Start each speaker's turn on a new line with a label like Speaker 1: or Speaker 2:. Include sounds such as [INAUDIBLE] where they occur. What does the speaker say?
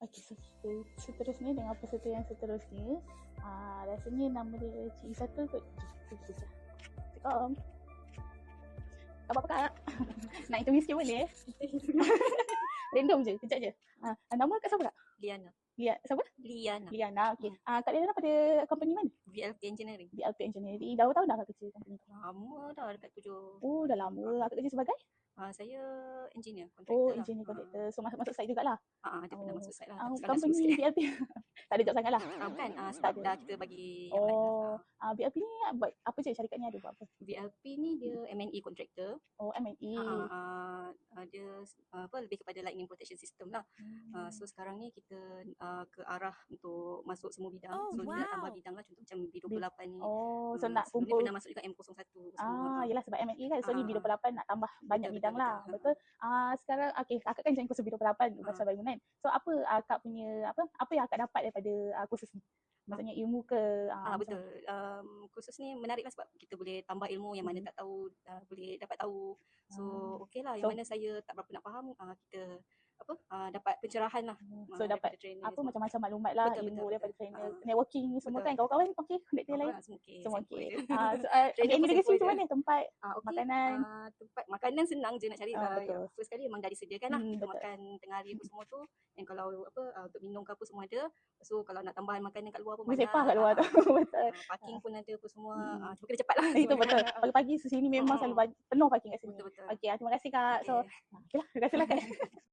Speaker 1: Okey, so kita seterusnya dengan peserta yang seterusnya. Ah, rasanya nama dia Cik Isata kot. Jom, kita baca. Assalamualaikum. Kak apa kak? Nak interview sikit boleh? [LAUGHS] Random je, kejap je. Ah, nama kak siapa kak?
Speaker 2: Liana.
Speaker 1: Lia, siapa?
Speaker 2: Liana.
Speaker 1: Liana, okey. Ah, kak Liana pada company mana?
Speaker 2: VLP Engineering.
Speaker 1: BLP Engineering. Dah berapa tahun dah kak kerja company tu?
Speaker 2: Lama dah dekat tujuh.
Speaker 1: Oh, dah lama. Akak kerja sebagai?
Speaker 2: Uh, saya engineer,
Speaker 1: Oh,
Speaker 2: contractor
Speaker 1: engineer
Speaker 2: lah.
Speaker 1: contractor. So masuk masuk site jugalah.
Speaker 2: Ah, ah, dia pernah
Speaker 1: Oh,
Speaker 2: masuk site lah.
Speaker 1: Ah,
Speaker 2: dah
Speaker 1: company
Speaker 2: sikit.
Speaker 1: BLP. [LAUGHS] tak ada job sangat lah.
Speaker 2: Ah, bukan, ah,
Speaker 1: Tak
Speaker 2: sebab dah kita bagi yang lain
Speaker 1: Oh,
Speaker 2: lah. Ah,
Speaker 1: ah, BLP ni buat apa je? Syarikat ni ada buat apa?
Speaker 2: VLP ni dia M&E contractor.
Speaker 1: Oh, M&E.
Speaker 2: Ah, ah, ah, ah, dia ah, apa lebih kepada lightning protection system lah.
Speaker 1: Hmm.
Speaker 2: Uh, so sekarang ni kita uh, ke arah untuk masuk semua bidang.
Speaker 3: Oh,
Speaker 2: so dia nak tambah
Speaker 3: wow.
Speaker 2: bidang lah contoh macam B28 ni.
Speaker 1: Oh, so
Speaker 2: Ah,
Speaker 1: nak
Speaker 2: sebelum ni
Speaker 1: kumpul
Speaker 2: pernah masuk juga M01 semua.
Speaker 1: Ah, yelah sebab M&E kan so ni
Speaker 2: Ah,
Speaker 1: B28 nak tambah banyak
Speaker 2: betul,
Speaker 1: bidang
Speaker 2: betul,
Speaker 1: lah.
Speaker 2: betul.
Speaker 1: Betul. Ah sekarang okey akak kan join kursus B28 pasal
Speaker 2: Ah.
Speaker 1: bangunan. So apa akak punya apa apa yang akak dapat daripada ah, kursus ni? Maksudnya ilmu ke
Speaker 2: Ah
Speaker 1: macam
Speaker 2: betul. Um, kursus ni menarik lah sebab kita boleh tambah ilmu yang mana
Speaker 1: Mhm.
Speaker 2: tak tahu uh, boleh dapat tahu. So
Speaker 1: Ah.
Speaker 2: okey lah
Speaker 1: So-
Speaker 2: yang mana saya tak berapa nak faham uh, kita apa uh, dapat pencerahan lah.
Speaker 1: So
Speaker 2: ah,
Speaker 1: dapat
Speaker 2: trainer
Speaker 1: apa
Speaker 2: semua.
Speaker 1: macam-macam maklumat lah
Speaker 2: Betul,
Speaker 1: ilmu
Speaker 2: betul,
Speaker 1: daripada
Speaker 2: betul.
Speaker 1: trainer,
Speaker 2: Ah.
Speaker 1: networking semua
Speaker 2: Betul.
Speaker 1: kan kawan-kawan okey kontaktor lain.
Speaker 2: Ah, semua okey.
Speaker 1: Semua okey. Ah so uh, okay, sini
Speaker 2: je.
Speaker 1: macam mana tempat
Speaker 2: Ah, okey.
Speaker 1: makanan?
Speaker 2: Ah, tempat makanan senang je nak cari.
Speaker 1: Betul.
Speaker 2: yang first kali memang dah disediakan lah.
Speaker 1: Hmm,
Speaker 2: Kita
Speaker 1: betul.
Speaker 2: makan tengah hari apa semua tu. Dan kalau apa ah, untuk minum ke apa semua ada. So kalau nak tambahan makanan kat luar pun banyak.
Speaker 1: sepah kat luar tu. [LAUGHS]
Speaker 2: Ah,
Speaker 1: betul.
Speaker 2: parking pun ada apa semua.
Speaker 1: Hmm.
Speaker 2: Cuma kena cepat lah.
Speaker 1: Itu betul. Pagi-pagi sini memang
Speaker 2: Hmm.
Speaker 1: selalu penuh parking kat sini. Okey, terima kasih Kak. So,
Speaker 2: Okay.
Speaker 1: ah, okeylah, terima kasih lah Kak. [LAUGHS]